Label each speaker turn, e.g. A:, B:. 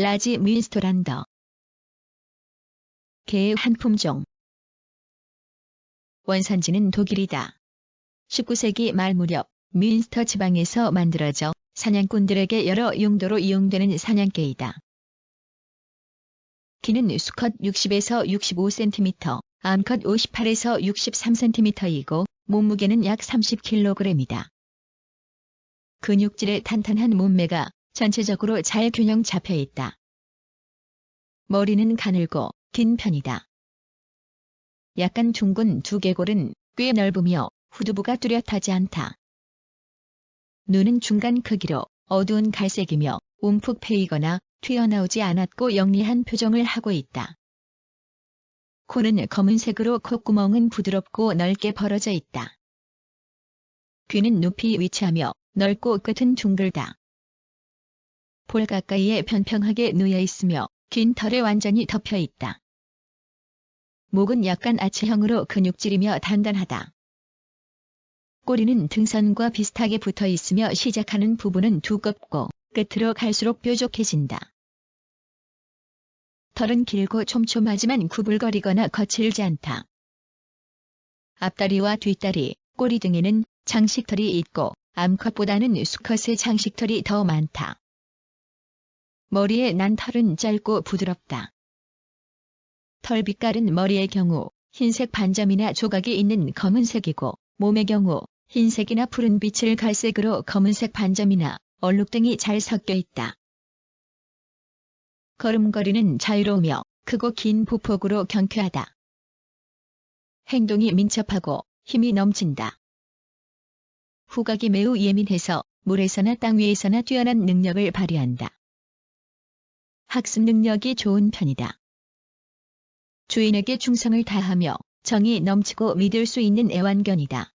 A: 라지 윈스토란더. 개의 한 품종. 원산지는 독일이다. 19세기 말 무렵 뮌스터 지방에서 만들어져 사냥꾼들에게 여러 용도로 이용되는 사냥개이다. 키는 수컷 60에서 65cm, 암컷 58에서 63cm이고 몸무게는 약 30kg이다. 근육질의 탄탄한 몸매가 전체적으로 잘 균형 잡혀 있다. 머리는 가늘고 긴 편이다. 약간 둥근 두개골은 꽤 넓으며 후두부가 뚜렷하지 않다. 눈은 중간 크기로 어두운 갈색이며 움푹 패이거나 튀어나오지 않았고 영리한 표정을 하고 있다. 코는 검은색으로 콧구멍은 부드럽고 넓게 벌어져 있다. 귀는 높이 위치하며 넓고 끝은 둥글다. 볼 가까이에 편평하게 놓여 있으며 긴 털에 완전히 덮여 있다. 목은 약간 아치형으로 근육질이며 단단하다. 꼬리는 등선과 비슷하게 붙어 있으며 시작하는 부분은 두껍고 끝으로 갈수록 뾰족해진다. 털은 길고 촘촘하지만 구불거리거나 거칠지 않다. 앞다리와 뒷다리, 꼬리 등에는 장식털이 있고 암컷보다는 수컷의 장식털이 더 많다. 머리에 난 털은 짧고 부드럽다. 털 빛깔은 머리의 경우 흰색 반점이나 조각이 있는 검은색이고 몸의 경우 흰색이나 푸른 빛을 갈색으로 검은색 반점이나 얼룩등이 잘 섞여 있다. 걸음걸이는 자유로우며 크고 긴 보폭으로 경쾌하다. 행동이 민첩하고 힘이 넘친다. 후각이 매우 예민해서 물에서나 땅 위에서나 뛰어난 능력을 발휘한다. 학습 능력이 좋은 편이다. 주인에게 충성을 다하며 정이 넘치고 믿을 수 있는 애완견이다.